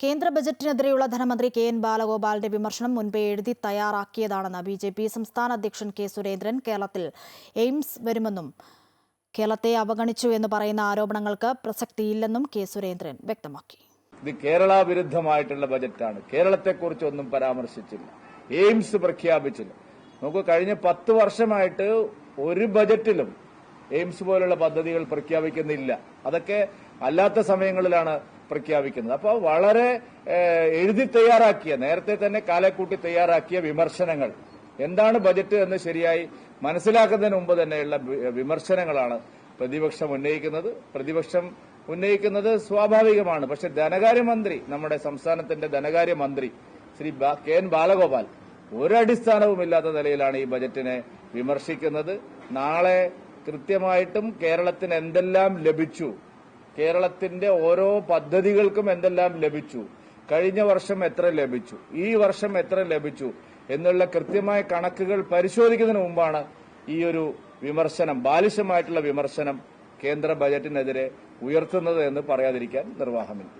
കേന്ദ്ര ബജറ്റിനെതിരെയുള്ള ധനമന്ത്രി K N ബാലഗോപാലിന്റെ വിമർശനം മുൻപേ എഴുതി തയ്യാറാക്കിയതാണെന്ന് ബി ജെ പി സംസ്ഥാന അധ്യക്ഷൻ കെ സുരേന്ദ്രൻ കേരളത്തിൽ എയിംസ് വരുമെന്നും കേരളത്തെ അവഗണിച്ചു എന്ന് പറയുന്ന ആരോപണങ്ങൾക്ക് പ്രസക്തിയില്ലെന്നും കെ സുരേന്ദ്രൻ വ്യക്തമാക്കി. ഇത് കേരള വിരുദ്ധമായിട്ടുള്ള ബജറ്റാണ്. കേരളത്തെക്കുറിച്ചൊന്നും പരാമർശിച്ചില്ല. എയിംസ് പ്രഖ്യാപിച്ചില്ല. നമുക്ക് കഴിഞ്ഞ പത്ത് വർഷമായിട്ട് ഒരു ബജറ്റിലും എയിംസ് പോലുള്ള പദ്ധതികൾ പ്രഖ്യാപിക്കുന്നില്ല. അതൊക്കെ അല്ലാത്ത സമയങ്ങളിലാണ് പ്രഖ്യാപിക്കുന്നത്. അപ്പോൾ വളരെ എഴുതി തയ്യാറാക്കിയ നേരത്തെ തന്നെ കാലക്കൂട്ടി തയ്യാറാക്കിയ വിമർശനങ്ങൾ. എന്താണ് ബജറ്റ് എന്ന് ശരിയായി മനസ്സിലാക്കുന്നതിന് മുമ്പ് തന്നെയുള്ള വിമർശനങ്ങളാണ് പ്രതിപക്ഷം ഉന്നയിക്കുന്നത്. പ്രതിപക്ഷം ഉന്നയിക്കുന്നത് സ്വാഭാവികമാണ്. പക്ഷെ ധനകാര്യമന്ത്രി നമ്മുടെ സംസ്ഥാനത്തിന്റെ ധനകാര്യമന്ത്രി ശ്രീ കെ എൻ ബാലഗോപാൽ ഒരടിസ്ഥാനവുമില്ലാത്ത നിലയിലാണ് ഈ ബജറ്റിനെ വിമർശിക്കുന്നത്. നാളെ കൃത്യമായിട്ടും കേരളത്തിന് എന്തെല്ലാം ലഭിച്ചു കേരളത്തിന്റെ ഓരോ പദ്ധതികൾക്കും എന്തെല്ലാം ലഭിച്ചു? കഴിഞ്ഞ വർഷം എത്ര ലഭിച്ചു? ഈ വർഷം എത്ര ലഭിച്ചു? എന്നുള്ള കൃത്യമായ കണക്കുകൾ പരിശോധിക്കുന്നതിന് മുമ്പാണ് ഈ ഒരു വിമർശനം ബാലിശമായിട്ടുള്ള വിമർശനം കേന്ദ്ര ബജറ്റിനെതിരെ ഉയർത്തുന്നത് എന്ന് പറയാതിരിക്കാൻ നിർവാഹമില്ല.